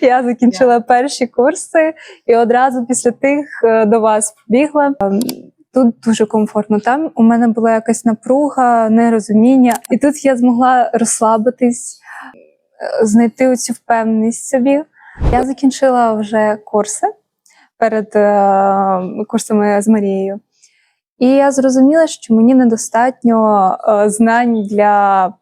Я закінчила перші курси і одразу після тих е, до вас побігла. Ем, Тут дуже комфортно. Там у мене була якась напруга, нерозуміння, і тут я змогла розслабитись, е, знайти оцю впевненість собі. Я закінчила вже курси перед е, курсами з Марією. І я зрозуміла, що мені недостатньо знань для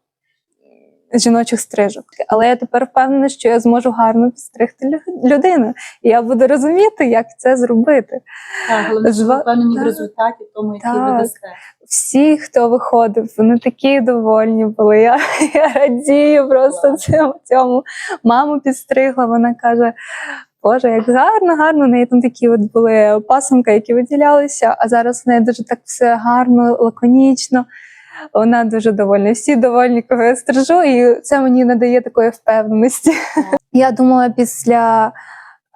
жіночих стрижок. Але я тепер впевнена, що я зможу гарно підстригти людину. І я буду розуміти, як це зробити. Так, головне, що Жва- впевнені в результаті, тому який ви дасте. Всі, хто виходив, вони такі довольні були. Я, я радію просто цьому, цьому. Маму підстригла, вона каже. Боже, як гарно, гарно. У неї там такі от були пасенка, які виділялися, а зараз в неї дуже так все гарно, лаконічно. Вона дуже довольна. Всі довольні, кого я стрижу, і це мені надає такої впевненості. Я думала після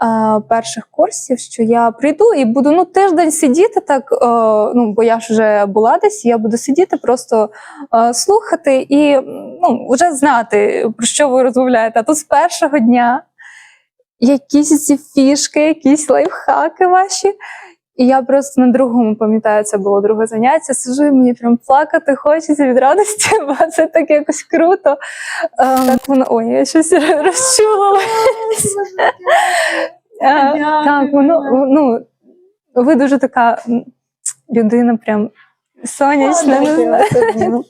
а, перших курсів, що я прийду і буду ну тиждень сидіти так. е, ну бо я ж вже була десь, я буду сидіти, просто е, слухати і ну вже знати про що ви розмовляєте. А тут з першого дня якісь ці фішки, якісь лайфхаки ваші. І я просто на другому пам'ятаю, це було друге заняття. Сижу і мені прям плакати хочеться від радості, бо це так якось круто. Ем, так воно ой, я щось розчулила. Е, Так, воно ну ви дуже така людина, прям сонячна.